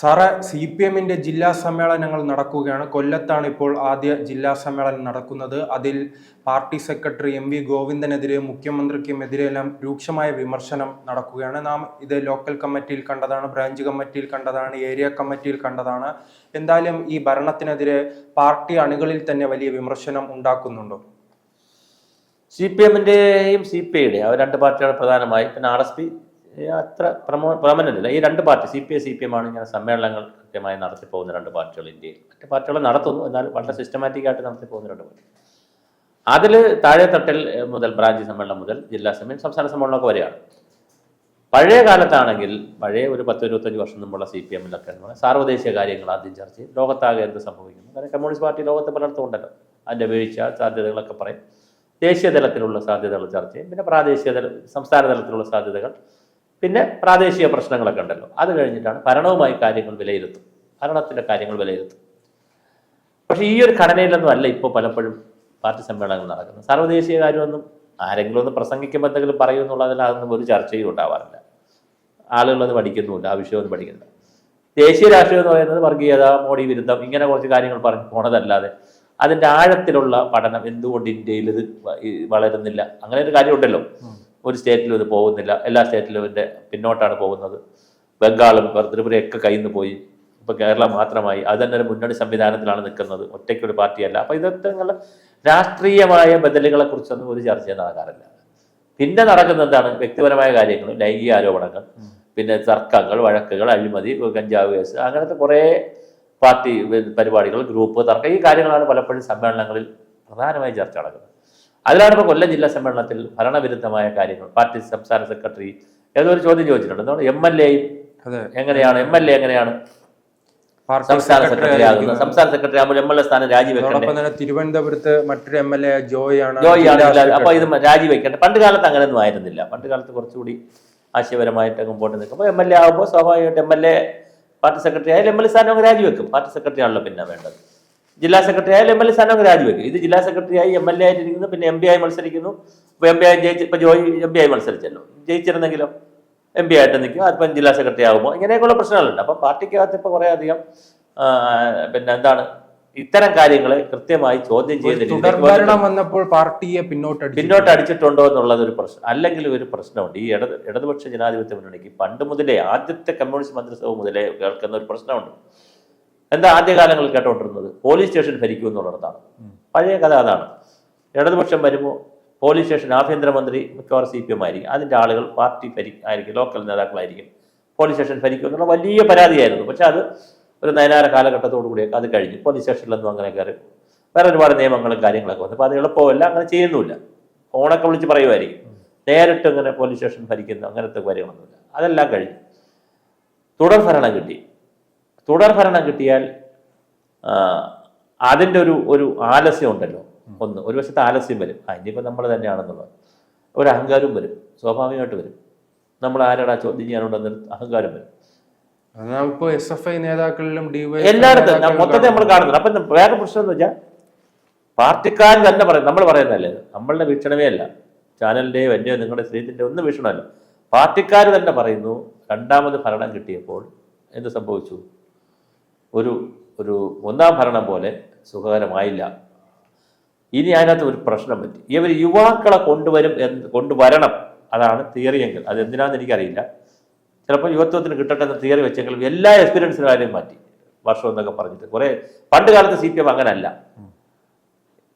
സാറേ C P എമ്മിന്റെ ജില്ലാ സമ്മേളനങ്ങൾ നടക്കുകയാണ്. കൊല്ലത്താണ് ഇപ്പോൾ ആദ്യ ജില്ലാ സമ്മേളനം നടക്കുന്നത്. അതിൽ പാർട്ടി സെക്രട്ടറി എം വി ഗോവിന്ദനെതിരെ മുഖ്യമന്ത്രിക്കുമെതിരെയെല്ലാം രൂക്ഷമായ വിമർശനം നടക്കുകയാണ്. നാം ഇത് ലോക്കൽ കമ്മിറ്റിയിൽ കണ്ടതാണ് ബ്രാഞ്ച് കമ്മിറ്റിയിൽ കണ്ടതാണ് ഏരിയ കമ്മിറ്റിയിൽ കണ്ടതാണ്. എന്തായാലും ഈ ഭരണത്തിനെതിരെ പാർട്ടി അണികളിൽ തന്നെ വലിയ വിമർശനം ഉണ്ടാക്കുന്നുണ്ടോ? സി പി എമ്മിന്റെയും സി പി ഐയുടെയും രണ്ട് പാർട്ടിയാണ് പ്രധാനമായി പിന്നെ ആർ എസ് പി അത്ര പ്രമോ അല്ല ഈ രണ്ട് party C P I C P M ആണ് ഇങ്ങനെ സമ്മേളനങ്ങൾ കൃത്യമായി നടത്തി പോകുന്ന രണ്ട് പാർട്ടികൾ ഇന്ത്യയിൽ. മറ്റ് പാർട്ടികൾ നടത്തുന്നു എന്നാൽ വളരെ സിസ്റ്റമാറ്റിക് ആയിട്ട് നടത്തി പോകുന്ന രണ്ട് പാർട്ടി. അതിൽ താഴെ തട്ടിൽ മുതൽ ബ്രാഞ്ച് സമ്മേളനം മുതൽ ജില്ലാ സമ്മേളനം സംസ്ഥാന സമ്മേളനമൊക്കെ വരെയാണ്. പഴയ കാലത്താണെങ്കിൽ പഴയ ഒരു പത്ത് ഇരുപത്തഞ്ച് വർഷം മുമ്പുള്ള സി പി എമ്മിലൊക്കെ സാർവദേശീയ കാര്യങ്ങൾ ആദ്യം ചർച്ച ചെയ്യും. ലോകത്താകെ എന്ത് സംഭവിക്കുന്നു? കാരണം കമ്മ്യൂണിസ്റ്റ് പാർട്ടി ലോകത്ത് പലയിടത്തും ഉണ്ടല്ലോ. അതിന്റെ വീഴ്ച സാധ്യതകളൊക്കെ പറയും. ദേശീയ തലത്തിലുള്ള സാധ്യതകൾ ചർച്ച ചെയ്യും. പിന്നെ പ്രാദേശിക തല സംസ്ഥാന തലത്തിലുള്ള സാധ്യതകൾ പിന്നെ പ്രാദേശിക പ്രശ്നങ്ങളൊക്കെ ഉണ്ടല്ലോ. അത് കഴിഞ്ഞിട്ടാണ് ഭരണവുമായി കാര്യങ്ങൾ വിലയിരുത്തും. ഭരണത്തിന്റെ കാര്യങ്ങൾ വിലയിരുത്തും. പക്ഷേ ഈ ഒരു ഘടനയിലൊന്നും അല്ല ഇപ്പോൾ പലപ്പോഴും പാർട്ടി സമ്മേളനങ്ങൾ നടക്കുന്നത്. സർവദേശീയ കാര്യമൊന്നും ആരെങ്കിലും ഒന്ന് പ്രസംഗിക്കുമ്പോൾ എന്തെങ്കിലും പറയും എന്നുള്ളതിൽ അതൊന്നും ഒരു ചർച്ചയും ഉണ്ടാവാറില്ല. ആളുകളൊന്നും പഠിക്കുന്നുമില്ല ആ വിഷയമൊന്നും പഠിക്കുന്നില്ല. ദേശീയ രാഷ്ട്രീയം എന്ന് പറയുന്നത് വർഗീയത മോഡി വിരുദ്ധം ഇങ്ങനെ കുറച്ച് കാര്യങ്ങൾ പറഞ്ഞു പോണതല്ലാതെ അതിന്റെ ആഴത്തിലുള്ള പഠനം എന്തുകൊണ്ട് ഇന്ത്യയിൽ ഇത് വളരുന്നില്ല? അങ്ങനെ ഒരു കാര്യമുണ്ടല്ലോ. ഒരു സ്റ്റേറ്റിലും ഇത് പോകുന്നില്ല. എല്ലാ സ്റ്റേറ്റിലും ഇതിന്റെ പിന്നോട്ടാണ് പോകുന്നത്. ബംഗാളും ത്രിപുരയൊക്കെ കയ്യിൽ നിന്ന് പോയി. ഇപ്പോൾ കേരളം മാത്രമായി. അത് തന്നെ ഒരു മുന്നണി സംവിധാനത്തിലാണ് നിൽക്കുന്നത്. ഒറ്റയ്ക്കൊരു പാർട്ടിയല്ല. അപ്പോൾ ഇതൊക്കെ നിങ്ങളുടെ രാഷ്ട്രീയമായ ബദലുകളെ കുറിച്ചൊന്നും ഒരു ചർച്ച നടക്കാറില്ല. പിന്നെ നടക്കുന്നത് എന്താണ്? വ്യക്തിപരമായ കാര്യങ്ങൾ ലൈംഗിക ആരോപണങ്ങൾ പിന്നെ തർക്കങ്ങൾ വഴക്കുകൾ അഴിമതി കഞ്ചാവ് കേസ് അങ്ങനത്തെ കുറേ പാർട്ടി പരിപാടികൾ ഗ്രൂപ്പ് തർക്കം ഈ കാര്യങ്ങളാണ് പലപ്പോഴും സമ്മേളനങ്ങളിൽ പ്രധാനമായി ചർച്ച നടക്കുന്നത്. അതിലാണ് ഇപ്പോൾ കൊല്ലം ജില്ലാ സമ്മേളനത്തിൽ ഭരണവിരുദ്ധമായ കാര്യങ്ങൾ. പാർട്ടി സംസ്ഥാന സെക്രട്ടറി ഏതോ ഒരു ചോദ്യം ചോദിച്ചിട്ടുണ്ട്? എന്താണ് എം എൽ എയും എങ്ങനെയാണ്? എം എൽ എ എങ്ങനെയാണ്? സംസ്ഥാന സെക്രട്ടറി ആകുന്നത്. സംസ്ഥാന സെക്രട്ടറി ആകുമ്പോൾ എം എൽ എ സ്ഥാനം തിരുവനന്തപുരത്ത് മറ്റൊരു എം എൽ എ ജോയ് ആണ് ജോയി ആണ് അപ്പൊ ഇത് രാജിവെക്കേണ്ട? പണ്ട് കാലത്ത് അങ്ങനെയൊന്നും ആയിരുന്നില്ല. പണ്ട് കാലത്ത് കുറച്ചുകൂടി ആശയപരമായിട്ട് മുമ്പോട്ട് നിൽക്കുമ്പോൾ എം എൽ എ ആകുമ്പോൾ സ്വാഭാവികമായിട്ട് M L A party secretary ആയാലും എം എൽ എ സ്ഥാനം രാജിവെക്കും. പാർട്ടി സെക്രട്ടറി ആണല്ലോ പിന്നെ വേണ്ടത്. ജില്ലാ സെക്രട്ടറി ആയാലും എം എൽ എ സ്ഥാനം അങ്ങ് രാജിവെക്കും ഇത് ജില്ലാ സെക്രട്ടറി ആയി എം എൽ എ ആയിട്ടിരിക്കുന്നു പിന്നെ എം പി ആയി മത്സരിക്കുന്നു. ഇപ്പൊ എം പി ആയി ജയിച്ച് ഇപ്പൊ ജോയി എം പി ആയി മത്സരിച്ചല്ലോ. ജയിച്ചിരുന്നെങ്കിലോ എം പി ആയിട്ട് നിൽക്കും അതിപ്പം ജില്ലാ സെക്രട്ടറി ആകുമ്പോൾ ഇങ്ങനെയൊക്കെയുള്ള പ്രശ്നങ്ങളുണ്ട്. അപ്പം പാർട്ടിക്കകത്ത് ഇപ്പോൾ കുറേ അധികം പിന്നെ എന്താണ് ഇത്തരം കാര്യങ്ങളെ കൃത്യമായി ചോദ്യം ചെയ്തിട്ടുണ്ട് ചെയ്ത് വന്നപ്പോൾ പാർട്ടിയെ പിന്നോട്ടടിച്ചു പിന്നോട്ട് അടിച്ചിട്ടുണ്ടോ എന്നുള്ളത് ഒരു പ്രശ്നം. അല്ലെങ്കിൽ ഒരു പ്രശ്നമുണ്ട്. ഈ ഇടത് ഇടതുപക്ഷ ജനാധിപത്യ മുന്നണിക്ക് പണ്ട് മുതലേ ആദ്യത്തെ കമ്മ്യൂണിസ്റ്റ് മന്ത്രിസഭ മുതലേ കേൾക്കുന്ന ഒരു പ്രശ്നമുണ്ട്. എന്താ ആദ്യകാലങ്ങളിൽ കേട്ടോണ്ടിരുന്നത്? പോലീസ് സ്റ്റേഷൻ ഭരിക്കൂ എന്നുള്ളതാണ് പഴയ കഥ അതാണ്. ഇടതുപക്ഷം വരുമ്പോൾ പോലീസ് സ്റ്റേഷൻ ആഭ്യന്തരമന്ത്രി മിക്കവാറും സി പി എം ആയിരിക്കും. അതിന്റെ ആളുകൾ പാർട്ടി ഭരി ആയിരിക്കും ലോക്കൽ നേതാക്കളായിരിക്കും. പോലീസ് സ്റ്റേഷൻ ഭരിക്കും എന്നുള്ള വലിയ പരാതിയായിരുന്നു. പക്ഷെ അത് ഒരു നയനാര കാലഘട്ടത്തോടു കൂടിയൊക്കെ അത് കഴിഞ്ഞു പോലീസ് സ്റ്റേഷനിലൊന്നും അങ്ങനെ കയറി വേറെ ഒരുപാട് നിയമങ്ങളും കാര്യങ്ങളൊക്കെ വന്നു. അപ്പോൾ അത് എളുപ്പമല്ല അങ്ങനെ ചെയ്യുന്നുമില്ല. ഫോണൊക്കെ വിളിച്ച് പറയുമായിരിക്കും. നേരിട്ട് ഇങ്ങനെ പോലീസ് സ്റ്റേഷൻ ഭരിക്കുന്നു അങ്ങനത്തെ കാര്യങ്ങളൊന്നുമില്ല. അതെല്ലാം കഴിഞ്ഞു തുടർ ഭരണം കിട്ടി. തുടർ ഭരണം കിട്ടിയാൽ അതിന്റെ ഒരു ഒരു ആലസ്യം ഉണ്ടല്ലോ. ഒന്ന് ഒരു വശത്ത് ആലസ്യം വരും. ആ ഇനിയിപ്പോൾ നമ്മൾ തന്നെയാണെന്നുള്ളത്. ഒരു അഹങ്കാരവും വരും. സ്വാഭാവികമായിട്ട് വരും. നമ്മൾ ആരാടാ ചോദ്യം ചെയ്യാനുണ്ടെന്നൊരു അഹങ്കാരം വരും. എസ് എഫ് ഐ നേതാക്കളിലും എല്ലായിടത്തും മൊത്തത്തെ മൊത്തത്തിൽ നമ്മൾ കാണുന്നത് അപ്പം വേറെ പ്രശ്നം എന്ന് വെച്ചാൽ പാർട്ടിക്കാർ തന്നെ പറയും നമ്മൾ പറയുന്നതല്ലേ നമ്മളുടെ വീക്ഷണമേ അല്ല. ചാനലിന്റെയോ എന്റെയോ നിങ്ങളുടെ സ്ത്രീത്തിന്റെ ഒന്നും വീക്ഷണമല്ല. പാർട്ടിക്കാർ തന്നെ പറയുന്നു രണ്ടാമത് ഭരണം കിട്ടിയപ്പോൾ എന്ത് സംഭവിച്ചു? ഒരു ഒരു ഒന്നാം ഭരണം പോലെ സുഖകരമായില്ല. ഇനി അതിനകത്ത് ഒരു പ്രശ്നം പറ്റി. ഇവർ യുവാക്കളെ കൊണ്ടുവരും എന്ന് കൊണ്ടുവരണം. അതാണ് തിയറിയെങ്കിൽ അത് എന്തിനാന്ന് എനിക്കറിയില്ല. ചിലപ്പോൾ യുവത്വത്തിന് കിട്ടട്ടെ എന്ന തിയറി വെച്ചെങ്കിലും എല്ലാ എക്സ്പീരിയൻസിനാലും മാറ്റി. വർഷം എന്നൊക്കെ പറഞ്ഞിട്ട്. കുറേ പണ്ട് കാലത്ത് സി പി എം അങ്ങനല്ല.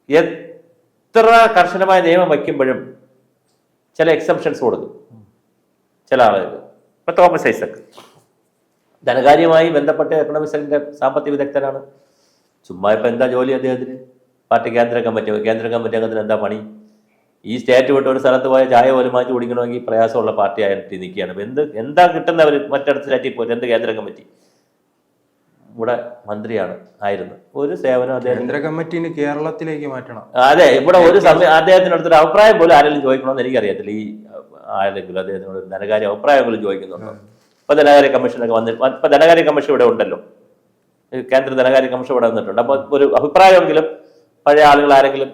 എത്ര കർശനമായ നിയമം വയ്ക്കുമ്പോഴും ചില എക്സംഷൻസ് കൊടുക്കും. ചില ആളുകൾ ഇപ്പൊ തോമസ് ഐസക് ധനകാര്യവുമായി ബന്ധപ്പെട്ട എക്കണോമിക്സിന്റെ സാമ്പത്തിക വിദഗ്ധനാണ്. ചുമ്മാ ഇപ്പം എന്താ ജോലി അദ്ദേഹത്തിന്? പാർട്ടി കേന്ദ്ര കമ്മിറ്റി കേന്ദ്ര കമ്മിറ്റി അംഗത്തിന് എന്താ പണി? ഈ സ്റ്റേറ്റ് വിട്ട് ഒരു സ്ഥലത്ത് പോയ ചായ പോലും മാറ്റി കുടിക്കണമെങ്കിൽ പ്രയാസമുള്ള പാർട്ടി ആയിട്ട് നിൽക്കുകയാണ്. എന്ത് എന്താ കിട്ടുന്നവർ മറ്റിടത്ത് സ്റ്റേറ്റിൽ പോയിട്ട്? എന്ത് കേന്ദ്ര കമ്മിറ്റി? ഇവിടെ മന്ത്രിയാണ് ആയിരുന്നു. ഒരു സേവനം അദ്ദേഹം കേന്ദ്ര കമ്മിറ്റിന് കേരളത്തിലേക്ക് മാറ്റണം. അതെ ഇവിടെ ഒരു സമയം അദ്ദേഹത്തിന് അടുത്തൊരു അഭിപ്രായം പോലും ആരെങ്കിലും ചോദിക്കണമെന്ന് എനിക്കറിയത്തില്ല. ഈ ആരെങ്കിലും അദ്ദേഹത്തിനോട് ധനകാര്യ അഭിപ്രായം പോലും ചോദിക്കുന്നുണ്ടോ ഇപ്പൊ ധനകാര്യ കമ്മീഷനൊക്കെ വന്നി ഇപ്പൊ ധനകാര്യ കമ്മീഷൻ ഇവിടെ ഉണ്ടല്ലോ. കേന്ദ്ര ധനകാര്യ കമ്മീഷൻ ഇവിടെ വന്നിട്ടുണ്ട്. അപ്പൊ ഒരു അഭിപ്രായമെങ്കിലും പഴയ ആളുകൾ ആരെങ്കിലും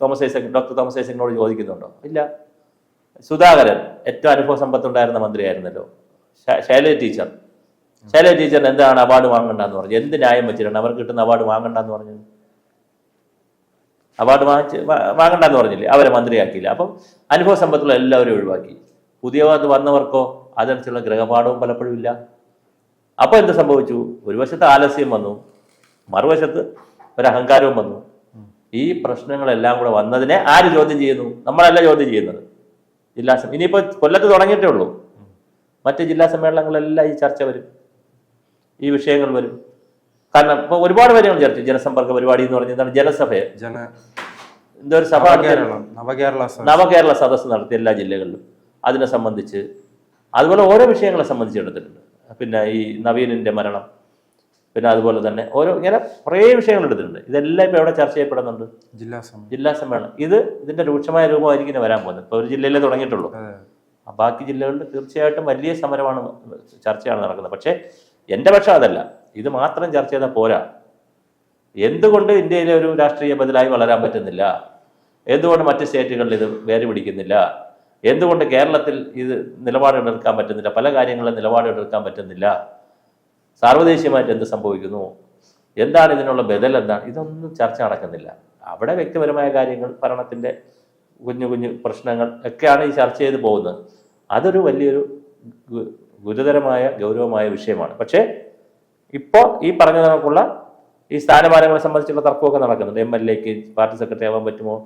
തോമസ് ഐസക് ഡോക്ടർ തോമസ് ഐസക്കിനോട് ചോദിക്കുന്നുണ്ടോ? ഇല്ല. സുധാകരൻ ഏറ്റവും അനുഭവ സമ്പത്തുണ്ടായിരുന്ന മന്ത്രിയായിരുന്നല്ലോ. ശൈലജ ടീച്ചർ. ശൈലജ ടീച്ചർ എന്താണ് അവാർഡ് വാങ്ങണ്ടെന്ന് പറഞ്ഞത് എന്ത് ന്യായം വെച്ചിട്ടാണ് അവർക്ക് കിട്ടുന്ന അവാർഡ് വാങ്ങണ്ടെന്ന് പറഞ്ഞത്? അവാർഡ് വാങ്ങിച്ച് വാങ്ങണ്ടെന്ന് പറഞ്ഞില്ലേ? അവരെ മന്ത്രിയാക്കിയില്ല. അപ്പം അനുഭവ സമ്പത്തുള്ള എല്ലാവരും ഒഴിവാക്കി. പുതിയ വന്നവർക്കോ അതനുസരിച്ചുള്ള ഗ്രഹപാഠവും പലപ്പോഴും ഇല്ല. അപ്പോൾ എന്ത് സംഭവിച്ചു? ഒരു വശത്ത് ആലസ്യം വന്നു മറുവശത്ത് ഒരു അഹങ്കാരവും വന്നു. ഈ പ്രശ്നങ്ങളെല്ലാം കൂടെ വന്നതിനെ ആര് ചോദ്യം ചെയ്യുന്നു? നമ്മളല്ല ചോദ്യം ചെയ്യുന്നത്. ജില്ലാ സം ഇനിയിപ്പോൾ കൊല്ലത്ത് തുടങ്ങിയിട്ടേ ഉള്ളൂ. മറ്റ് ജില്ലാ സമ്മേളനങ്ങളെല്ലാം ഈ ചർച്ച വരും. ഈ വിഷയങ്ങൾ വരും. കാരണം ഇപ്പോൾ ഒരുപാട് കാര്യങ്ങൾ ചർച്ച ജനസമ്പർക്ക പരിപാടി എന്ന് പറഞ്ഞാൽ എന്താണ്? ജനസഭയെ. ജന എന്തോ ഒരു സഭ നവകേരളം നവകേരള നവകേരള സദസ്സ് നടത്തി എല്ലാ ജില്ലകളിലും. അതിനെ സംബന്ധിച്ച് അതുപോലെ ഓരോ വിഷയങ്ങളെ സംബന്ധിച്ച് എടുത്തിട്ടുണ്ട്. പിന്നെ ഈ നവീനിന്റെ മരണം പിന്നെ അതുപോലെ തന്നെ ഓരോ ഇങ്ങനെ കുറേ വിഷയങ്ങൾ എടുത്തിട്ടുണ്ട്. ഇതെല്ലാം ഇപ്പോൾ എവിടെ ചർച്ച ചെയ്യപ്പെടുന്നുണ്ട്? ജില്ലാ സമ്മേളനം. ജില്ലാ സമ്മേളനം. ഇത് ഇതിന്റെ രൂക്ഷമായ രൂപമായിരിക്കും വരാൻ പോകുന്നത്. ഇപ്പോൾ ഒരു ജില്ലയിലേ തുടങ്ങിയിട്ടുള്ളൂ. ബാക്കി ജില്ലകളിൽ തീർച്ചയായിട്ടും വലിയ സമരമാണ് ചർച്ചയാണ് നടക്കുന്നത്. പക്ഷേ എന്റെ പക്ഷം അതല്ല. ഇത് മാത്രം ചർച്ച ചെയ്താൽ പോരാ. എന്തുകൊണ്ട് ഇന്ത്യയിലെ ഒരു രാഷ്ട്രീയ ബദലായി വളരാൻ പറ്റുന്നില്ല? എന്തുകൊണ്ട് മറ്റ് സ്റ്റേറ്റുകളിൽ ഇത് വേര് പിടിക്കുന്നില്ല? എന്തുകൊണ്ട് കേരളത്തിൽ ഇത് നിലപാടെടുക്കാൻ പറ്റുന്നില്ല? പല കാര്യങ്ങളും നിലപാടെടുക്കാൻ പറ്റുന്നില്ല. സാർവദേശീയമായിട്ട് എന്ത് സംഭവിക്കുന്നു? എന്താണ് ഇതിനുള്ള ബദൽ? എന്താണ്? ഇതൊന്നും ചർച്ച നടക്കുന്നില്ല. അവിടെ വ്യക്തിപരമായ കാര്യങ്ങൾ ഭരണത്തിന്റെ കുഞ്ഞു കുഞ്ഞു പ്രശ്നങ്ങൾ ഒക്കെയാണ് ഈ ചർച്ച ചെയ്ത് പോകുന്നത്. അതൊരു വലിയൊരു ഗുരുതരമായ ഗൗരവമായ വിഷയമാണ്. പക്ഷേ ഇപ്പോൾ ഈ പറഞ്ഞ കണക്കുള്ള ഈ സ്ഥാനമാനങ്ങളെ സംബന്ധിച്ചുള്ള തർക്കമൊക്കെ നടക്കുന്നുണ്ട്. എം എൽ എക്ക് പാർട്ടി സെക്രട്ടറി ആവാൻ പറ്റുമോ?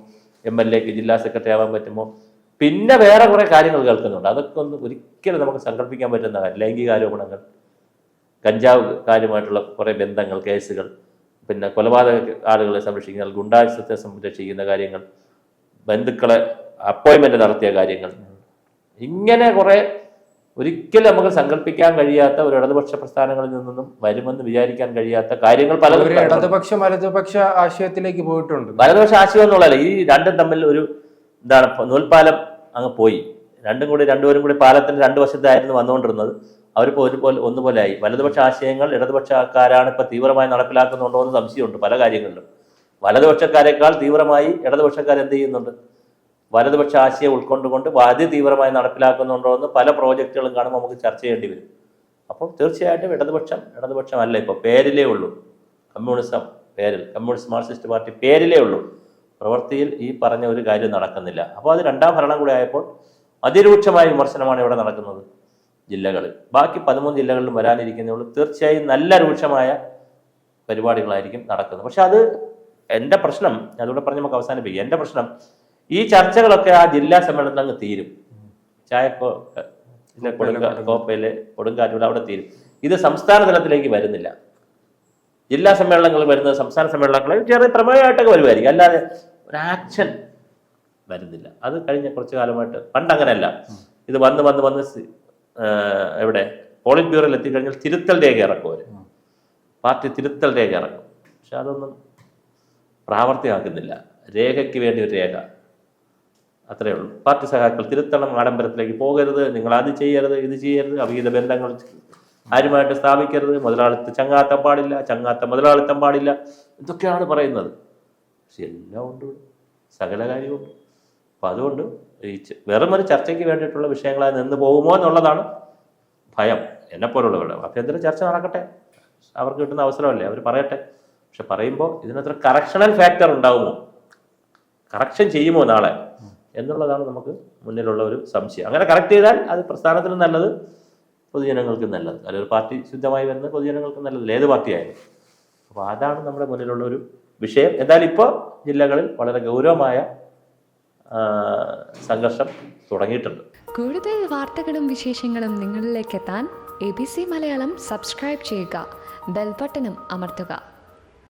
എം എൽ എക്ക് ജില്ലാ സെക്രട്ടറി ആവാൻ പറ്റുമോ? പിന്നെ വേറെ കുറെ കാര്യങ്ങൾ കേൾക്കുന്നുണ്ട്. അതൊക്കെ ഒന്ന് ഒരിക്കലും നമുക്ക് സങ്കല്പിക്കാൻ പറ്റുന്ന കാര്യം ലൈംഗികാരോപണങ്ങൾ കഞ്ചാവ് കാര്യമായിട്ടുള്ള കുറേ ബന്ധങ്ങൾ കേസുകൾ പിന്നെ കൊലപാതക ആളുകളെ സംരക്ഷിക്കുന്ന ഗുണ്ടായുസത്തെ സംരക്ഷിക്കുന്ന കാര്യങ്ങൾ ബന്ധുക്കളെ അപ്പോയിൻമെന്റ് നടത്തിയ കാര്യങ്ങൾ. ഇങ്ങനെ കുറെ ഒരിക്കലും നമുക്ക് സങ്കല്പിക്കാൻ കഴിയാത്ത ഒരു ഇടതുപക്ഷ പ്രസ്ഥാനങ്ങളിൽ നിന്നും വരുമെന്ന് വിചാരിക്കാൻ കഴിയാത്ത കാര്യങ്ങൾ പല ഇടതുപക്ഷ വലതുപക്ഷ ആശയത്തിലേക്ക് പോയിട്ടുണ്ട്. വലതുപക്ഷ ആശയം എന്നുള്ളതല്ല ഈ രണ്ടും തമ്മിൽ ഒരു എന്താണ് നൂൽപ്പാലം അങ്ങ് പോയി. രണ്ടും കൂടി രണ്ടുപേരും കൂടി പാലത്തിന്റെ രണ്ട് വശത്തായിരുന്നു വന്നുകൊണ്ടിരുന്നത്. അവരിപ്പോൾ ഒരുപോലെ ഒന്നുപോലെ ആയി വലതുപക്ഷ ആശയങ്ങൾ ഇടതുപക്ഷ ഇടതുപക്ഷക്കാരാണ് ഇപ്പോൾ തീവ്രമായി നടപ്പിലാക്കുന്നുണ്ടോ എന്ന് സംശയമുണ്ട് പല കാര്യങ്ങളിലും. വലതുപക്ഷക്കാരെക്കാൾ തീവ്രമായി ഇടതുപക്ഷക്കാർ എന്ത് ചെയ്യുന്നുണ്ട്? വലതുപക്ഷ ആശയം ഉൾക്കൊണ്ടുകൊണ്ട് അതി തീവ്രമായി നടപ്പിലാക്കുന്നുണ്ടോ എന്ന് പല പ്രോജക്റ്റുകളും കാണുമ്പോൾ നമുക്ക് ചർച്ച ചെയ്യേണ്ടി വരും. അപ്പോൾ തീർച്ചയായിട്ടും ഇടതുപക്ഷം ഇടതുപക്ഷം അല്ല ഇപ്പോൾ പേരിലേ ഉള്ളൂ. കമ്മ്യൂണിസം പേരിൽ. കമ്മ്യൂണിസ്റ്റ് മാർക്സിസ്റ്റ് പാർട്ടി പേരിലേ ഉള്ളൂ. പ്രവൃത്തിയിൽ ഈ പറഞ്ഞ ഒരു കാര്യം നടക്കുന്നില്ല. അപ്പോൾ അത് രണ്ടാം ഭരണം കൂടി ആയപ്പോൾ അതിരൂക്ഷമായ വിമർശനമാണ് ഇവിടെ നടക്കുന്നത് ജില്ലകളിൽ. ബാക്കി പതിമൂന്ന് ജില്ലകളിലും വരാനിരിക്കുന്നേ ഉള്ളൂ തീർച്ചയായും നല്ല രൂക്ഷമായ പരിപാടികളായിരിക്കും നടക്കുന്നത്. പക്ഷെ അത് എന്റെ പ്രശ്നം അതുകൂടെ പറഞ്ഞ് നമുക്ക് അവസാനിപ്പിക്കാം. എന്റെ പ്രശ്നം ഈ ചർച്ചകളൊക്കെ ആ ജില്ലാ സമ്മേളനത്തിൽ അങ്ങ് തീരും. ചായക്കോ കൊടുങ്കാ- കോപ്പയിലെ കൊടുങ്കാറ്റൂടെ അവിടെ തീരും. ഇത് സംസ്ഥാന തലത്തിലേക്ക് വരുന്നില്ല. ജില്ലാ സമ്മേളനങ്ങൾ വരുന്നത് സംസ്ഥാന സമ്മേളനങ്ങളിൽ ചെറിയ പ്രമേയമായിട്ടൊക്കെ വരുമായിരിക്കും. അല്ലാതെ ഒരു ആക്ഷൻ വരുന്നില്ല. അത് കഴിഞ്ഞ കുറച്ച് കാലമായിട്ട് പണ്ട് അങ്ങനെയല്ല. ഇത് വന്ന് വന്ന് വന്ന് എവിടെ? പോളിറ്റ് ബ്യൂറോയിൽ എത്തിക്കഴിഞ്ഞാൽ തിരുത്തൽ രേഖ ഇറക്കും അവർ പാർട്ടി തിരുത്തൽ രേഖ ഇറക്കും. പക്ഷെ അതൊന്നും പ്രാവർത്തികമാക്കുന്നില്ല. രേഖയ്ക്ക് വേണ്ടി ഒരു രേഖ. അത്രയേ ഉള്ളൂ. പാർട്ടി സഹാക്കൾ തിരുത്തണം ആഡംബരത്തിലേക്ക് പോകരുത് നിങ്ങൾ അത് ചെയ്യരുത് ഇത് ചെയ്യരുത് അവിഹിത ബന്ധങ്ങൾ ആരുമായിട്ട് സ്ഥാപിക്കരുത്. മുതലാളിത്ത ചങ്ങാത്തം പാടില്ല ചങ്ങാത്ത മുതലാളിത്തം പാടില്ല ഇതൊക്കെയാണ് പറയുന്നത്. പക്ഷെ എല്ലാം ഉണ്ട്. സകല കാര്യമുണ്ട് അപ്പം അതുകൊണ്ട് ഈ വെറും ഒരു ചർച്ചയ്ക്ക് വേണ്ടിയിട്ടുള്ള വിഷയങ്ങളായി നിന്ന് പോകുമോ എന്നുള്ളതാണ് ഭയം. എന്നെപ്പോലുള്ളവരുടെ ആഭ്യന്തര ചർച്ച നടക്കട്ടെ. അവർക്ക് കിട്ടുന്ന അവസരമല്ലേ? അവർ പറയട്ടെ. പക്ഷെ പറയുമ്പോൾ ഇതിനത്ര കറക്ഷണൽ ഫാക്ടർ ഉണ്ടാവുമോ? കറക്ഷൻ ചെയ്യുമോ നാളെ? എന്നുള്ളതാണ് നമുക്ക് മുന്നിലുള്ള ഒരു സംശയം. അങ്ങനെ കറക്റ്റ് ചെയ്താൽ അത് പ്രസ്ഥാനത്തിന് നല്ലത്. പൊതുജനങ്ങൾക്ക് നല്ലത്. അല്ലെങ്കിൽ ഒരു പാർട്ടി ശുദ്ധമായി വരുന്നത് പൊതുജനങ്ങൾക്ക് നല്ലത് ഏത് പാർട്ടിയായാലും. അപ്പോൾ അതാണ് നമ്മുടെ മുന്നിലുള്ള ഒരു വിഷയം. എന്തായാലും ഇപ്പോൾ ജില്ലകളിൽ വളരെ ഗൗരവമായ സംഘർഷം തുടങ്ങിയിട്ടുണ്ട്. കൂടുതൽ വാർത്തകളും വിശേഷങ്ങളും നിങ്ങളിലേക്ക് എത്താൻ A B C Malayalam subscribe ചെയ്യുക. ബെൽബട്ടനും അമർത്തുക.